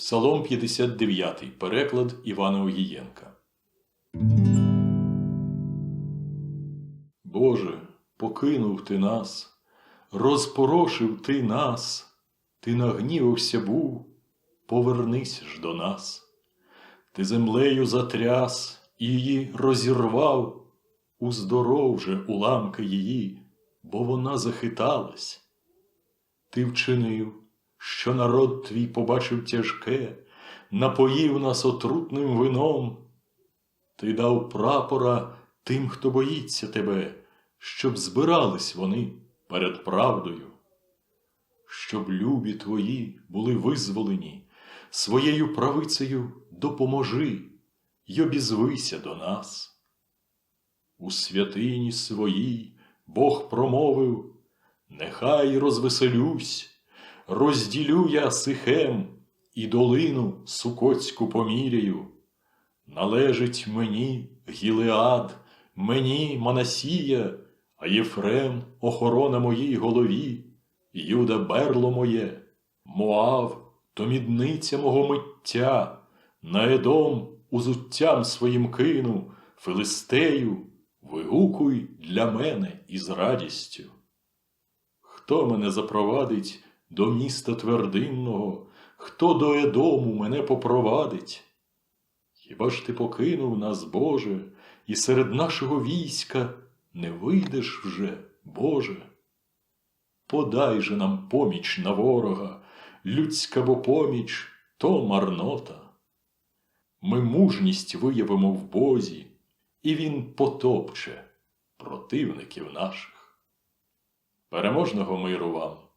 Псалом 59, переклад Івана Огієнка. Боже, покинув ти нас, розпорошив ти нас, ти нагнівався був, повернись ж до нас. Ти землею затряс і її розірвав, уздоров же уламки її, бо вона захиталась. Ти вчинив, що народ твій побачив тяжке, напоїв нас отрутним вином. Ти дав прапора тим, хто боїться тебе, щоб збирались вони перед правдою, щоб любі твої були визволені, своєю правицею допоможи й обізвися до нас. У святині своїй Бог промовив, нехай розвеселюсь, розділю я сихем і долину сукоцьку поміряю. Належить мені Гілеад, мені Манасія, а Єфрем охорона моїй голові, Юда берло моє, Моав то мідниця мого миття, на Едом узуттям своїм кину, Филистею, вигукуй для мене із радістю. Хто мене запровадить до міста твердинного, хто до Едому мене попровадить? Хіба ж ти покинув нас, Боже, і серед нашого війська не вийдеш вже, Боже? Подай же нам поміч на ворога, людська бо поміч то марнота. Ми мужність виявимо в Бозі, і Він потопче противників наших. Переможного миру вам!